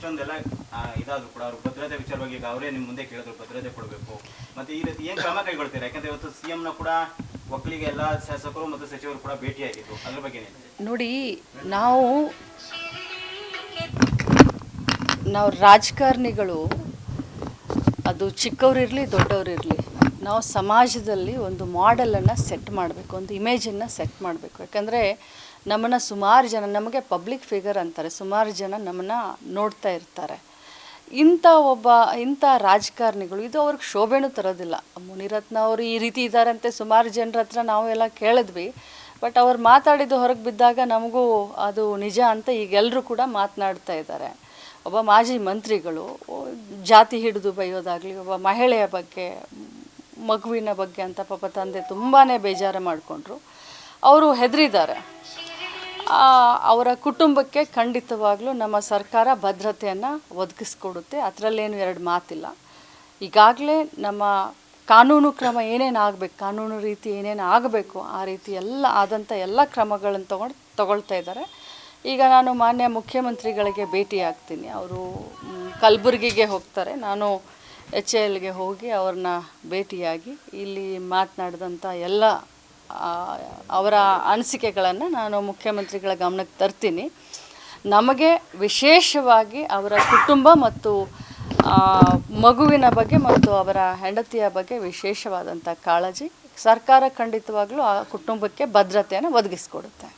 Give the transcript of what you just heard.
ಇಷ್ಟೊಂದೆಲ್ಲ ಇದಾದ್ರು ಕೂಡ ಅವ್ರ ಭದ್ರತೆ ವಿಚಾರವಾಗಿ ಈಗ ಅವರೇ ನಿಮ್ ಮುಂದೆ ಕೇಳಿದ್ರು ಭದ್ರತೆ ಕೊಡಬೇಕು. ಮತ್ತೆ ಈ ರೀತಿ ಏನ್ ಕ್ರಮ ಕೈಗೊಳ್ತೀರಾ? ಯಾಕಂದ್ರೆ ಇವತ್ತು ಸಿಎಂ ನ ಕೂಡ ಒಕ್ಕಲಿಗೆ ಎಲ್ಲ ಶಾಸಕರು ಮತ್ತು ಸಚಿವರು ಕೂಡ ಭೇಟಿಯಾಗಿತ್ತು ಅದ್ರ ಬಗ್ಗೆ ನೋಡಿ, ನಾವು ನಾವು ರಾಜಕಾರಣಿಗಳು, ಅದು ಚಿಕ್ಕವರಿರಲಿ ದೊಡ್ಡವರಿರಲಿ ನಾವು ಸಮಾಜದಲ್ಲಿ ಒಂದು ಮಾಡೆಲನ್ನು ಸೆಟ್ ಮಾಡಬೇಕು, ಒಂದು ಇಮೇಜನ್ನು ಸೆಟ್ ಮಾಡಬೇಕು. ಯಾಕಂದರೆ ನಮ್ಮನ್ನು ಸುಮಾರು ಜನ, ನಮಗೆ ಪಬ್ಲಿಕ್ ಫಿಗರ್ ಅಂತಾರೆ, ಸುಮಾರು ಜನ ನಮ್ಮನ್ನು ನೋಡ್ತಾ ಇರ್ತಾರೆ. ಇಂಥ ಒಬ್ಬ, ಇಂಥ ರಾಜಕಾರಣಿಗಳು, ಇದು ಅವ್ರಿಗೆ ಶೋಭೆನೂ ತರೋದಿಲ್ಲ. ಮುನಿರತ್ನ ಅವರು ಈ ರೀತಿ ಇದ್ದಾರಂತೆ ಸುಮಾರು ಜನರ ಹತ್ರ ನಾವೆಲ್ಲ ಕೇಳಿದ್ವಿ. ಬಟ್ ಅವ್ರು ಮಾತಾಡಿದ್ದು ಹೊರಗೆ ಬಿದ್ದಾಗ ನಮಗೂ ಅದು ನಿಜ ಅಂತ ಈಗೆಲ್ಲರೂ ಕೂಡ ಮಾತನಾಡ್ತಾ ಇದ್ದಾರೆ. ಒಬ್ಬ ಮಾಜಿ ಮಂತ್ರಿಗಳು ಜಾತಿ ಹಿಡಿದು ಬೈಯೋದಾಗಲಿ, ಒಬ್ಬ ಮಹಿಳೆಯ ಬಗ್ಗೆ ಮಗುವಿನ ಬಗ್ಗೆ ಅಂತ ಪಾಪ ತಂದೆ ತುಂಬಾ ಬೇಜಾರು ಮಾಡಿಕೊಂಡ್ರು. ಅವರು ಹೆದರಿದ್ದಾರೆ. ಅವರ ಕುಟುಂಬಕ್ಕೆ ಖಂಡಿತವಾಗ್ಲೂ ನಮ್ಮ ಸರ್ಕಾರ ಭದ್ರತೆಯನ್ನು ಒದಗಿಸ್ಕೊಡುತ್ತೆ. ಅದರಲ್ಲೇನು ಎರಡು ಮಾತಿಲ್ಲ. ಈಗಾಗಲೇ ನಮ್ಮ ಕಾನೂನು ಕ್ರಮ ಏನೇನು ಆಗಬೇಕು, ಕಾನೂನು ರೀತಿ ಏನೇನು ಆಗಬೇಕು, ಆ ರೀತಿ ಎಲ್ಲ ಆದಂಥ ಎಲ್ಲ ಕ್ರಮಗಳನ್ನು ತಗೊಂಡು ತಗೊಳ್ತಾ ಇದ್ದಾರೆ. ಈಗ ನಾನು ಮಾನ್ಯ ಮುಖ್ಯಮಂತ್ರಿಗಳಿಗೆ ಭೇಟಿ ಆಗ್ತೀನಿ ಅವರು ಕಲಬುರಗಿಗೆ ಹೋಗ್ತಾರೆ. ನಾನು ಎಚ್ ಎ ಎಲ್ಗೆ ಹೋಗಿ ಅವ್ರನ್ನ ಭೇಟಿಯಾಗಿ ಇಲ್ಲಿ ಮಾತನಾಡಿದಂಥ ಎಲ್ಲ ಅವರ ಅನಿಸಿಕೆಗಳನ್ನು ನಾನು ಮುಖ್ಯಮಂತ್ರಿಗಳ ಗಮನಕ್ಕೆ ತರ್ತೀನಿ. ನಮಗೆ ವಿಶೇಷವಾಗಿ ಅವರ ಕುಟುಂಬ ಮತ್ತು ಮಗುವಿನ ಬಗ್ಗೆ ಮತ್ತು ಅವರ ಹೆಂಡತಿಯ ಬಗ್ಗೆ ವಿಶೇಷವಾದಂಥ ಕಾಳಜಿ ಸರ್ಕಾರ ಖಂಡಿತವಾಗಲೂ ಆ ಕುಟುಂಬಕ್ಕೆ ಭದ್ರತೆಯನ್ನು ಒದಗಿಸ್ಕೊಡುತ್ತೆ.